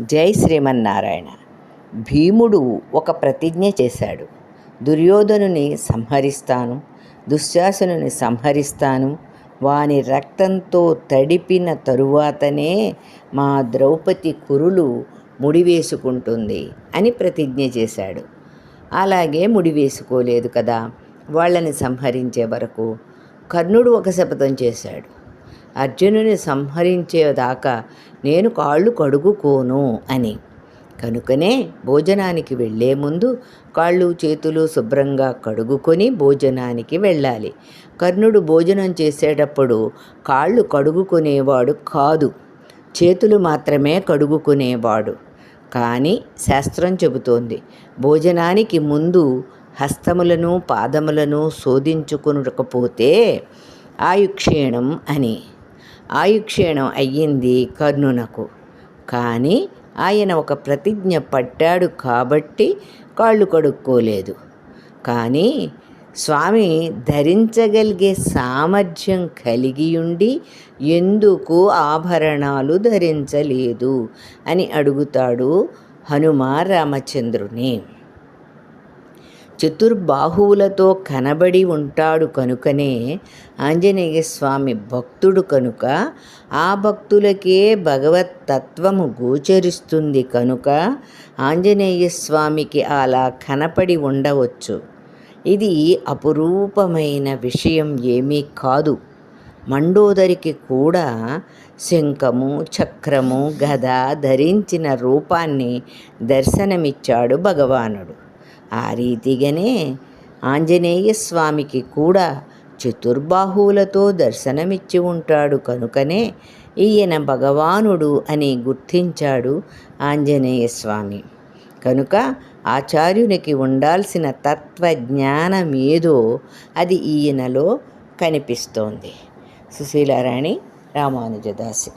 జై శ్రీమన్నారాయణ. భీముడు ఒక ప్రతిజ్ఞ చేశాడు. దుర్యోధనుని సంహరిస్తాను దుశ్శాసనుని సంహరిస్తాను వాని రక్తంతో తడిపిన తరువాతనే మా ద్రౌపది కురులు ముడివేసుకుంటుంది అని ప్రతిజ్ఞ చేశాడు. అలాగే ముడివేసుకోలేదు కదా వాళ్ళని సంహరించే వరకు కర్ణుడు ఒక శపథం చేశాడు. అర్జునుని సంహరించేదాకా నేను కాళ్ళు కడుగుకోను అని. కనుకనే భోజనానికి వెళ్ళే ముందు కాళ్ళు చేతులు శుభ్రంగా కడుగుకొని భోజనానికి వెళ్ళాలి. కర్ణుడు భోజనం చేసేటప్పుడు కాళ్ళు కడుగుకునేవాడు కాదు. చేతులు మాత్రమే కడుగుకునేవాడు. కానీ శాస్త్రం చెబుతోంది భోజనానికి ముందు హస్తములను పాదములను శోధించుకునకపోతే ఆయుక్షీణం అని. ఆయుక్షీణం అయ్యింది కర్ణునకు. కానీ ఆయన ఒక ప్రతిజ్ఞ పట్టాడు కాబట్టి కాళ్ళు కడుక్కోలేదు. కానీ స్వామి ధరించగలిగే సామర్థ్యం కలిగి ఉండి ఎందుకు ఆభరణాలు ధరించలేదు అని అడుగుతాడు హనుమ రామచంద్రుని. చతుర్బాహువులతో కనబడి ఉంటాడు కనుకనే ఆంజనేయ స్వామి భక్తుడు కనుక ఆ భక్తులకే భగవత్ తత్వము గోచరిస్తుంది కనుక ఆంజనేయ స్వామికి అలా కనపడి ఉండవచ్చు. ఇది అపురూపమైన విషయం ఏమీ కాదు. మండోదరికి కూడా శంఖము చక్రము గద ధరించిన రూపాన్ని దర్శనమిచ్చాడు భగవానుడు. ఆ రీతిగానే ఆంజనేయ స్వామికి కూడా చతుర్బాహువులతో దర్శనమిచ్చి ఉంటాడు. కనుకనే ఈయన భగవానుడు అని గుర్తించాడు ఆంజనేయ స్వామి కనుక ఆచార్యునికి ఉండాల్సిన తత్వజ్ఞానం ఏదో అది ఈయనలో కనిపిస్తోంది. సుశీలారాణి రామానుజదాసి.